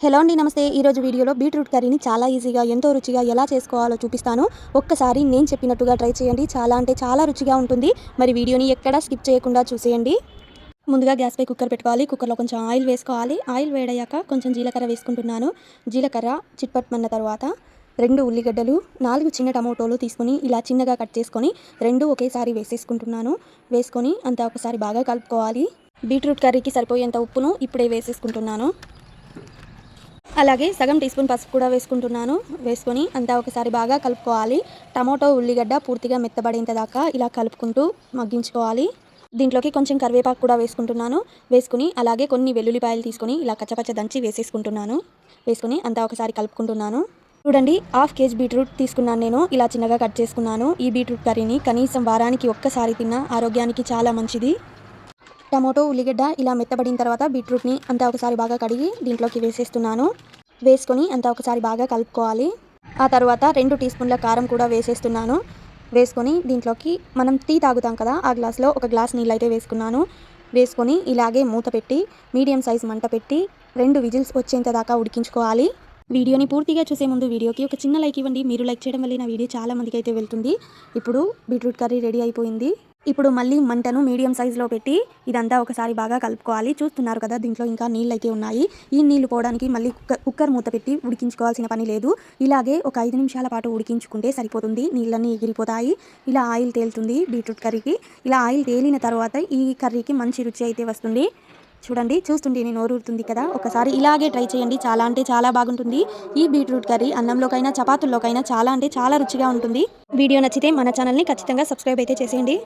Hello అండి నమస్తే. ఈరోజు వీడియోలో బీట్రూట్ కర్రీని చాలా ఈజీగా ఎంతో రుచిగా ఎలా చేసుకోవాలో చూపిస్తాను. ఒక్కసారి నేను చెప్పినట్టుగా ట్రై చేయండి. చాలా అంటే చాలా రుచిగా ఉంటుంది. మరి వీడియోని ఎక్కడా స్కిప్ చేయకుండా చూసేయండి. ముందుగా గ్యాస్పై కుక్కర్ పెట్టుకోవాలి. కుక్కర్లో కొంచెం ఆయిల్ వేసుకోవాలి. ఆయిల్ వేడయ్యాక కొంచెం జీలకర్ర వేసుకుంటున్నాను. జీలకర్ర చిట్పట్మన్న తర్వాత రెండు ఉల్లిగడ్డలు నాలుగు చిన్న టమోటోలు తీసుకొని ఇలా చిన్నగా కట్ చేసుకొని రెండు ఒకేసారి వేసేసుకుంటున్నాను. వేసుకొని అంతా ఒకసారి బాగా కలుపుకోవాలి. బీట్రూట్ కర్రీకి సరిపోయేంత ఉప్పును ఇప్పుడే వేసేసుకుంటున్నాను. అలాగే సగం టీ స్పూన్ పసుపు కూడా వేసుకుంటున్నాను. వేసుకొని అంతా ఒకసారి బాగా కలుపుకోవాలి. టమాటో ఉల్లిగడ్డ పూర్తిగా మెత్తబడేంత దాకా ఇలా కలుపుకుంటూ మగ్గించుకోవాలి. దీంట్లోకి కొంచెం కరివేపాకు కూడా వేసుకుంటున్నాను. వేసుకుని అలాగే కొన్ని వెల్లుల్లిపాయలు తీసుకొని ఇలా కచ్చపచ్చ దంచి వేసేసుకుంటున్నాను. వేసుకుని అంతా ఒకసారి కలుపుకుంటున్నాను. చూడండి హాఫ్ కేజీ బీట్రూట్ తీసుకున్నాను నేను. ఇలా చిన్నగా కట్ చేసుకున్నాను. ఈ బీట్రూట్ కర్రీని కనీసం వారానికి ఒక్కసారి తిన్నా ఆరోగ్యానికి చాలా మంచిది. టమాటో ఉల్లిగడ్డ ఇలా మెత్తబడిన తర్వాత బీట్రూట్ని అంతా ఒకసారి బాగా కడిగి దీంట్లోకి వేసేస్తున్నాను. వేసుకొని అంతా ఒకసారి బాగా కలుపుకోవాలి. ఆ తర్వాత రెండు టీ స్పూన్ల కారం కూడా వేసేస్తున్నాను. వేసుకొని దీంట్లోకి మనం టీ తాగుతాం కదా ఆ గ్లాస్లో ఒక గ్లాస్ నీళ్ళు అయితే వేసుకున్నాను. వేసుకొని ఇలాగే మూత పెట్టి మీడియం సైజ్ మంట పెట్టి రెండు విజిల్స్ వచ్చేంత దాకా ఉడికించుకోవాలి. వీడియోని పూర్తిగా చూసే ముందు వీడియోకి ఒక చిన్న లైక్ ఇవ్వండి. మీరు లైక్ చేయడం వల్ల నా వీడియో చాలా మందికి అయితే వెళ్తుంది. ఇప్పుడు బీట్రూట్ కర్రీ రెడీ అయిపోయింది. ఇప్పుడు మళ్ళీ మంటను మీడియం సైజులో పెట్టి ఇదంతా ఒకసారి బాగా కలుపుకోవాలి. చూస్తున్నారు కదా దీంట్లో ఇంకా నీళ్ళు అయితే ఉన్నాయి. ఈ నీళ్ళు పోవడానికి మళ్ళీ కుక్కర్ కుక్కర్ మూత పెట్టి ఉడికించుకోవాల్సిన పని లేదు. ఇలాగే ఒక ఐదు నిమిషాల పాటు ఉడికించుకుంటే సరిపోతుంది. నీళ్ళన్నీ ఎగిరిపోతాయి. ఇలా ఆయిల్ తేలుతుంది బీట్రూట్ కర్రీకి. ఇలా ఆయిల్ తేలిన తర్వాత ఈ కర్రీకి మంచి రుచి అయితే వస్తుంది. చూడండి చూస్తుంటే నేను నోరూరుతుంది కదా. ఒకసారి ఇలాగే ట్రై చేయండి. చాలా అంటే చాలా బాగుంటుంది. ఈ బీట్రూట్ కర్రీ అన్నంలోకైనా చపాతుల్లోకైనా చాలా అంటే చాలా రుచిగా ఉంటుంది. వీడియో నచ్చితే మన ఛానల్ని ఖచ్చితంగా సబ్స్క్రైబ్ అయితే చేసేయండి.